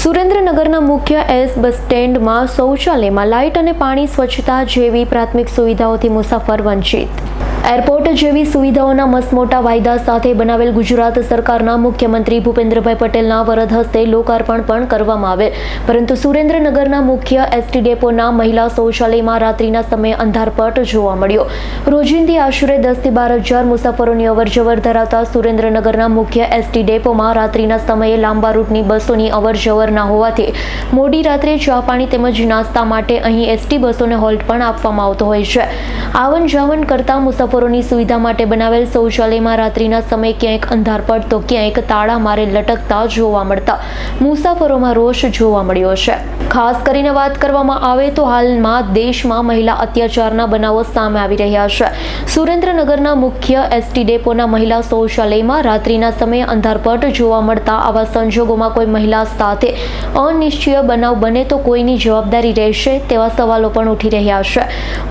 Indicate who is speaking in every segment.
Speaker 1: સુરેન્દ્રનગરના મુખ્ય S bus સ્ટેન્ડમાં શૌચાલયમાં light અને પાણી સ્વચ્છતા જેવી પ્રાથમિક સુવિધાઓથી મુસાફર વંચિત. એરપોર્ટ જેવી સુવિધાઓના મસમોટા વાયદા સાથે બનાવેલ ગુજરાત સરકારના મુખ્યમંત્રી ભૂપેન્દ્રભાઈ પટેલના વરદ હસ્તે લોકાર્પણ પણ કરવામાં આવેલ પરંતુ સુરેન્દ્રનગરના મુખ્ય એસટી ડેપોના મહિલા શૌચાલયમાં રાત્રિના સમયે અંધારપટ જોવા મળ્યો. રોજિંદી આશરે દસથી બાર હજાર મુસાફરોની અવરજવર ધરાવતા સુરેન્દ્રનગરના મુખ્ય એસટી ડેપોમાં રાત્રિના સમયે લાંબા રૂટની બસોની અવરજવર ના હોવાથી મોડી રાત્રે ચા પાણી તેમજ નાસ્તા માટે અહીં એસટી બસોને હોલ્ટ પણ આપવામાં આવતો હોય છે. આવન જાવન કરતા મુસાફરોની સુવિધા માટે બનાવેલ શૌચાલયમાં રાત્રિના સમયે ક્યાંક અંધારપટ તો ક્યાંક તાળા મારે લટકતા જોવા મળતા મુસાફરોમાં રોષ જોવા મળ્યો છે. ખાસ કરીને વાત કરવામાં આવે તો હાલમાં દેશમાં મહિલા અત્યાચારના બનાવો સામે આવી રહ્યા છે. સુરેન્દ્રનગરના મુખ્ય એસટી ડેપોના મહિલા શૌચાલયમાં રાત્રિના સમયે અંધારપટ જોવા મળતા આવા સંજોગોમાં કોઈ મહિલા સાથે અનિશ્ચય બનાવ બને તો કોઈની જવાબદારી રહેશે તેવા સવાલો પણ ઉઠી રહ્યા છે.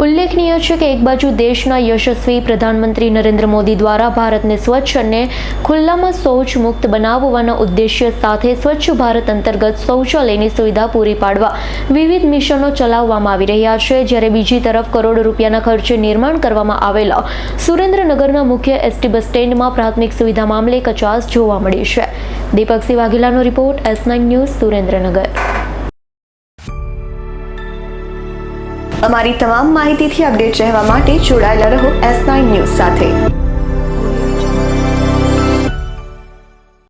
Speaker 1: ઉલ્લેખનીય છે કે એક બાજુ દેશના યશસ્વી પ્રધાનમંત્રી નરેન્દ્ર મોદી દ્વારા ભારતને સ્વચ્છ અને ખુલ્લામાં શૌચ મુક્ત બનાવવાના ઉદ્દેશ્ય સાથે સ્વચ્છ ભારત અંતર્ગત શૌચાલયની સુવિધા પૂરી પાડવા વિવિધ મિશનો ચલાવવામાં આવી રહ્યા છે. જ્યારે બીજી તરફ કરોડો રૂપિયાના ખર્ચે નિર્માણ કરવામાં આવેલા સુરેન્દ્રનગરના મુખ્ય એસટી બસ સ્ટેન્ડમાં પ્રાથમિક સુવિધા મામલે કચાસ જોવા મળી છે. દીપકસિંહ વાઘેલાનો રિપોર્ટ એસ ન્યૂઝ સુરેન્દ્રનગર.
Speaker 2: અમારી તમામ માહિતીથી અપડેટ રહેવા માટે જોડાયેલા રહો એસ નાઇન ન્યૂઝ સાથે.